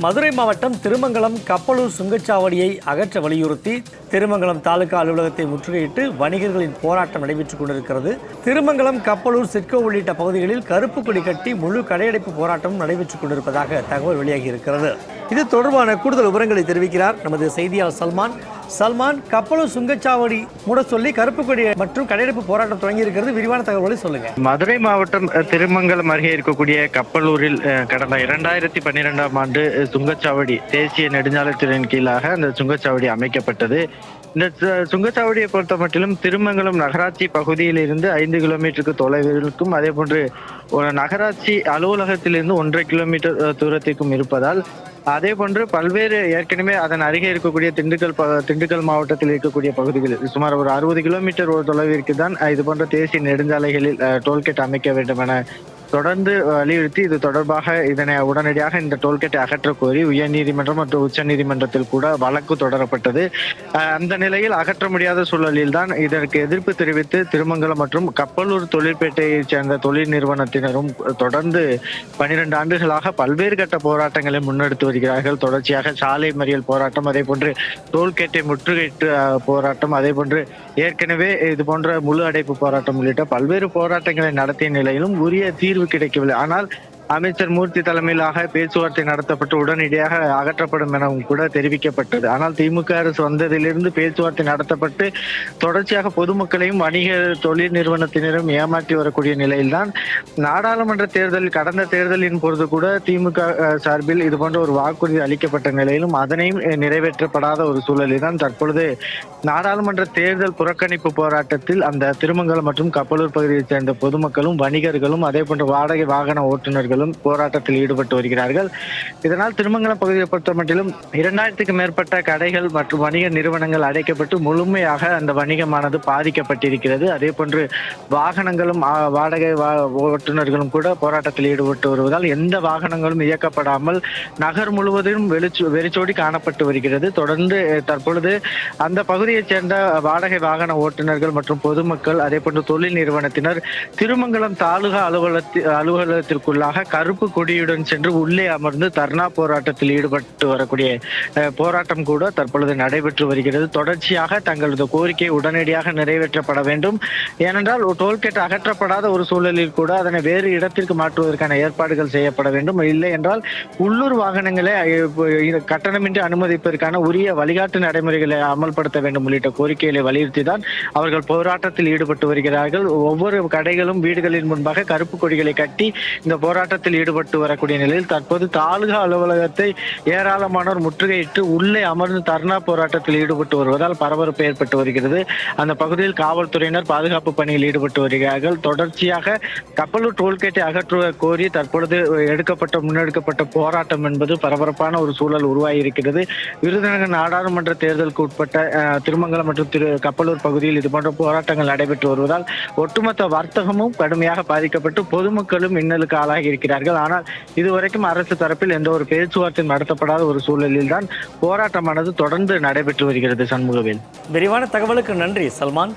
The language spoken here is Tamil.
மதுரை மாவட்டம் திருமங்கலம் கப்பலூர் சுங்கச்சாவடியை அகற்ற வலியுறுத்தி திருமங்கலம் தாலுகா அலுவலகத்தை முற்றுகையிட்டு வணிகர்களின் போராட்டம் நடைபெற்றுக் கொண்டிருக்கிறது. திருமங்கலம் கப்பலூர் சிட்கோ உள்ளிட்ட பகுதிகளில் கருப்பு கொடி கட்டி முழு கடையடைப்பு போராட்டமும் நடைபெற்றுக் கொண்டிருப்பதாக தகவல் வெளியாகி இருக்கிறது. இது தொடர்பான கூடுதல் விவரங்களை தெரிவிக்கிறார் நமது செய்தியாளர் சல்மான். சல்மான் கப்பலும் சுங்கச்சாவடி மூட சொல்லி கருப்பு கொடி மற்றும் கடையெடுப்பு போராட்டம் தொடங்கி இருக்கிறது விரிவான தகவல்களை சொல்லுங்க. மதுரை மாவட்டம் திருமங்கலம் அருகே இருக்கக்கூடிய கப்பலூரில் கடந்த இரண்டாயிரத்தி பன்னிரெண்டாம் ஆண்டு சுங்கச்சாவடி தேசிய நெடுஞ்சாலைத்துறையின் கீழாக அந்த சுங்கச்சாவடி அமைக்கப்பட்டது. இந்த சுங்கச்சாவடியை பொறுத்த மட்டிலும் திருமங்கலம் நகராட்சி பகுதியிலிருந்து ஐந்து கிலோமீட்டருக்கு தொலைவிற்கும் அதே போன்று ஒரு நகராட்சி அலுவலகத்திலிருந்து ஒன்றரை கிலோமீட்டர் தூரத்திற்கும் இருப்பதால் அதே போன்று பல்வேறு ஏற்கனவே அதன் அருகே இருக்கக்கூடிய திண்டுக்கல் ப- திண்டுக்கல் மாவட்டத்தில் இருக்கக்கூடிய பகுதிகளில் சுமார் ஒரு அறுபது கிலோமீட்டர் ஒரு தொலைவிற்கு தான் இது போன்ற தேசிய நெடுஞ்சாலைகளில் டோல்கேட் அமைக்க வேண்டும் என தொடர்ந்து வலியுறுத்தி இது தொடர்பாக இதனை உடனடியாக இந்த டோல்கேட்டை அகற்ற கோரி உயர்நீதிமன்றம் மற்றும் உச்சநீதிமன்றத்தில் கூட வழக்கு தொடரப்பட்டது. அந்த நிலையில் அகற்ற முடியாத சூழலில் தான் இதற்கு எதிர்ப்பு தெரிவித்து திருமங்கலம் மற்றும் கப்பலூர் தொழிற்பேட்டையைச் சேர்ந்த தொழில் நிறுவனத்தினரும் தொடர்ந்து பனிரெண்டு ஆண்டுகளாக பல்வேறு கட்ட போராட்டங்களை முன்னெடுத்து வருகிறார்கள். தொடர்ச்சியாக சாலை மறியல் போராட்டம் அதே போன்று டோல்கேட்டை முற்றுகையிட்டு போராட்டம் அதே போன்று ஏற்கனவே இது போன்ற முழு அடைப்பு போராட்டம் உள்ளிட்ட பல்வேறு போராட்டங்களை நடத்திய நிலையிலும் உரிய தீர்வு கிடைக்கவில்லை. ஆனால் அமைச்சர் மூர்த்தி தலைமையிலாக பேச்சுவார்த்தை நடத்தப்பட்டு உடனடியாக அகற்றப்படும் எனவும் கூட தெரிவிக்கப்பட்டது. ஆனால் திமுக அரசு வந்ததிலிருந்து பேச்சுவார்த்தை நடத்தப்பட்டு தொடர்ச்சியாக பொதுமக்களையும் வணிக தொழில் நிறுவனத்தினரும் ஏமாற்றி வரக்கூடிய நிலையில்தான் நாடாளுமன்ற தேர்தல் கடந்த தேர்தலின் பொழுது கூட திமுக சார்பில் இது போன்ற ஒரு வாக்குறுதி அளிக்கப்பட்ட நிலையிலும் அதனையும் நிறைவேற்றப்படாத ஒரு சூழலில் தான் தற்பொழுது நாடாளுமன்ற தேர்தல் புறக்கணிப்பு போராட்டத்தில் அந்த திருமங்கலம் மற்றும் கப்பலூர் பகுதியைச் சேர்ந்த பொதுமக்களும் வணிகர்களும் அதே போன்ற வாடகை வாகன ஓட்டுநர்களும் போராட்டத்தில் ஈடுபட்டு வருகிறார்கள். இதனால் திருமங்கலம் பகுதியை பொறுத்த மட்டிலும் இரண்டாயிரத்துக்கு மேற்பட்ட கடைகள் மற்றும் வணிக நிறுவனங்கள் அடைக்கப்பட்டு முழுமையாக அந்த வணிகமானது பாதிக்கப்பட்டிருக்கிறது. அதே போன்று வாகனங்களும் வாடகை ஓட்டுநர்களும் கூட போராட்டத்தில் ஈடுபட்டு வருவதால் எந்த வாகனங்களும் இயக்கப்படாமல் நகர் முழுவதும் வெளிச்சு வெறிச்சோடி காணப்பட்டு வருகிறது. தொடர்ந்து தற்பொழுது அந்த பகுதியைச் சேர்ந்த வாடகை வாகன ஓட்டுநர்கள் மற்றும் பொதுமக்கள் அதே போன்று தொழில் நிறுவனத்தினர் திருமங்கலம் தாலுகா அலுவலகத்தி அலுவலகத்திற்குள்ளாக கருப்பு கொடியுடன் சென்று உள்ளே அமர்ந்து தர்ணா போராட்டத்தில் ஈடுபட்டு வரக்கூடிய போராட்டம் கூட தற்பொழுது நடைபெற்று வருகிறது. தொடர்ச்சியாக தங்களது கோரிக்கை உடனடியாக நிறைவேற்றப்பட வேண்டும். ஏனென்றால் டோல்கேட் அகற்றப்படாத ஒரு சூழலில் கூட அதனை வேறு இடத்திற்கு மாற்றுவதற்கான ஏற்பாடுகள் செய்யப்பட வேண்டும். இல்லை என்றால் உள்ளூர் வாகனங்களை கட்டணமின்றி அனுமதிப்பதற்கான உரிய வழிகாட்டு நடைமுறைகளை அமல்படுத்த வேண்டும் உள்ளிட்ட கோரிக்கைகளை வலியுறுத்தி தான் அவர்கள் போராட்டத்தில் ஈடுபட்டு வருகிறார்கள். ஒவ்வொரு கடைகளும் வீடுகளின் முன்பாக கருப்பு கொடிகளை கட்டி இந்த போராட்டத்தில் ஈடுபட்டு வரக்கூடிய நிலையில் தற்போது தாலுகா அலுவலகத்தை ஏராளமானோர் முற்றுகையிட்டு உள்ளே அமர்ந்து தர்ணா போராட்டத்தில் ஈடுபட்டு வருவதால் பரபரப்பு ஏற்பட்டு வருகிறது. அந்த பகுதியில் காவல்துறையினர் பாதுகாப்பு பணியில் ஈடுபட்டு வருகிறார்கள். தொடர்ச்சியாக கப்பலூர் டோல்கேட்டை அகற்றுவ கோரி தற்பொழுது எடுக்கப்பட்ட முன்னெடுக்கப்பட்ட போராட்டம் என்பது பரபரப்பான ஒரு சூழல் உருவாகி இருக்கிறது விருதுநகர் நாடாளுமன்ற தேர்தலுக்கு உட்பட்ட திருமங்கலம் மற்றும் திரு கப்பலூர் பகுதியில் இதுபோன்ற போராட்டங்கள் நடைபெற்று வருவதால் ஒட்டுமொத்த வர்த்தகமும் கடுமையாக பாதிக்கப்பட்டு பொதுமக்களும் இன்னலுக்கு ஆளாகி இருக்கிறார்கள். ஆனால் இதுவரைக்கும் அரசு தரப்பில் எந்த ஒரு பேச்சுவார்த்தை நடத்தப்படாத ஒரு சூழலில் தான் போராட்டமானது தொடர்ந்து நடைபெற்று வருகிறது சண்முகவேல். விரிவான தகவலுக்கு நன்றி சல்மான்.